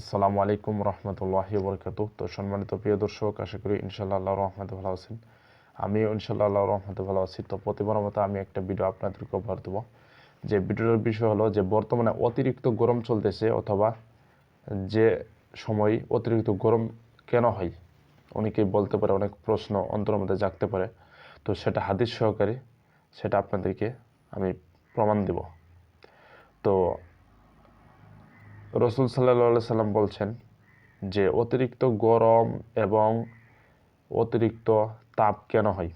আসসালামু আলাইকুম রহমতুল্লাহি বরকাত তো সম্মানিত প্রিয় দর্শক, আশা করি ইনশাল্লাহ আল্লাহ রহমতে ভালো আছেন। আমি ইনশাল্লাহ আল্লাহ রহমতে ভালো আছি। তো প্রতিবার মতো আমি একটা ভিডিও আপনাদেরকে উপহার দেবো। যে ভিডিওর বিষয় হলো যে, বর্তমানে অতিরিক্ত গরম চলতেছে অথবা যে সময় অতিরিক্ত গরম কেন হয়? অনেকেই বলতে পারে, অনেক প্রশ্ন অন্তরের মধ্যে জাগতে পারে। তো সেটা হাদিস সহকারে সেটা আপনাদেরকে আমি প্রমাণ দেব। তো রসুল সাল্লাহ সাল্লাম বলছেন যে অতিরিক্ত গরম এবং অতিরিক্ত তাপ কেন হয়?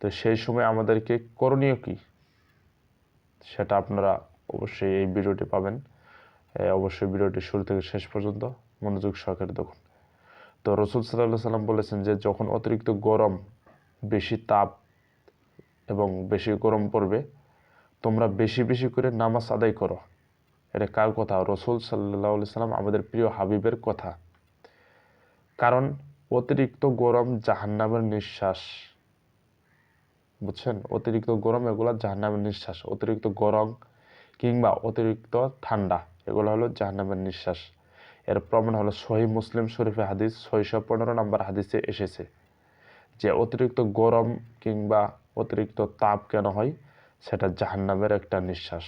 তো সেই সময় আমাদেরকে করণীয় কি? সেটা আপনারা অবশ্যই এই ভিডিওটি পাবেন। অবশ্যই ভিডিওটি শুরু থেকে শেষ পর্যন্ত মনোযোগ সহকারে দেখুন। তো রসুল সাল্লাহ সাল্লাম বলেছেন যে যখন অতিরিক্ত গরম, বেশি তাপ এবং বেশি গরম পড়বে, তোমরা বেশি বেশি করে নামাজ আদায় করো। এটা কার কথা? রসুল সাল্লাহ সাল্লাম আমাদের প্রিয় হাবিবের কথা। কারণ অতিরিক্ত গরম জাহান্নামের নিঃশ্বাস। বুঝছেন? অতিরিক্ত গরম এগুলো জাহান্নামের নিঃশ্বাস। অতিরিক্ত গরম কিংবা অতিরিক্ত ঠান্ডা, এগুলো হলো জাহান্নামের নিঃশ্বাস। এর প্রমাণ হলো সহি মুসলিম শরীফে হাদিস ছয়শো পনেরো নম্বর হাদিসে এসেছে যে অতিরিক্ত গরম কিংবা অতিরিক্ত তাপ কেন হয়? সেটা জাহান্নামের একটা নিঃশ্বাস,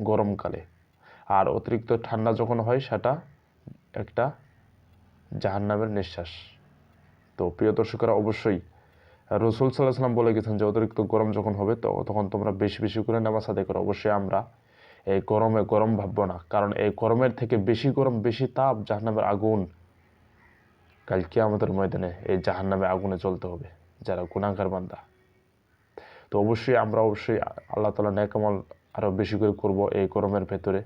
গরমকালে। আর অতিরিক্ত ঠান্ডা যখন হয়, সেটা একটা জাহান্নামের নিঃশ্বাস। তো প্রিয় দর্শকরা, অবশ্যই রসুল সাল্লাহ সাল্লাম বলে গেছেন যে, অতিরিক্ত গরম যখন হবে, তো তখন তোমরা বেশি বেশি করে নামাজ আদায় করো। অবশ্যই আমরা এই গরমে গরম ভাববো না। কারণ এই গরমের থেকে বেশি গরম, বেশি তাপ জাহান্নামের আগুন কালকে আমাদের ময়দানে এই জাহান্নামে আগুনে চলতে হবে, যারা গুণাগার বান্দা। তো অবশ্যই আমরা অবশ্যই আল্লাহ তালা ন্যাকামল আরও বেশি করে করব এই গরমের ভেতরে।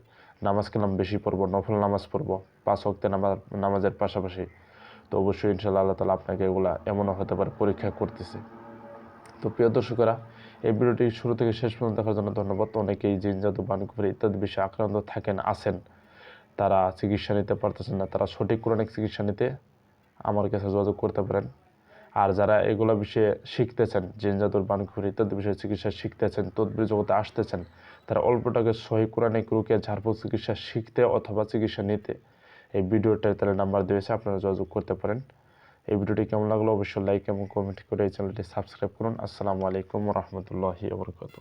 নামাজ কালাম বেশি পড়ব, নফল নামাজ পড়ব, পাঁচ অক্তে নামাজ নামাজের পাশাপাশি। তো অবশ্যই ইনশাল্লাহ আল্লাহ তালা আপনাকে এগুলা এমনও হতে পারে পরীক্ষা করতেছে। তো প্রিয় দর্শকেরা, এই ভিডিওটি শুরু থেকে শেষ পর্যন্ত দেখার জন্য ধন্যবাদ। অনেকেই জিন জাদু বানকুফরি ইত্যাদি বিষয়ে আক্রান্ত থাকেন, আছেন। তারা চিকিৎসা নিতে পারতেছেন না, তারা সঠিক কোরআনিক চিকিৎসা নিতে আমার কাছে যোগাযোগ করতে পারেন। আর যারা এগুলো বিষয়ে শিখতেছেন জিন জাদুর বানকুফরি ইত্যাদি বিষয়ে চিকিৎসা শিখতেছেন, তদবির জগতে আসতেছেন, তারা অল্প টাকায় সহি কোরআনিক রুকিয়া ঝাড়ফুঁক চিকিৎসা শিখতে অথবা চিকিৎসা নিতে এই ভিডিওটায় তাহলে নাম্বার দিয়েছে, আপনারা যোগাযোগ করতে পারেন। এই ভিডিওটি কেমন লাগল অবশ্যই লাইক এবং কমেন্ট করে এই চ্যানেলটি সাবস্ক্রাইব করুন। আসসালামু আলাইকুম রহমতুল্লাহি বরকত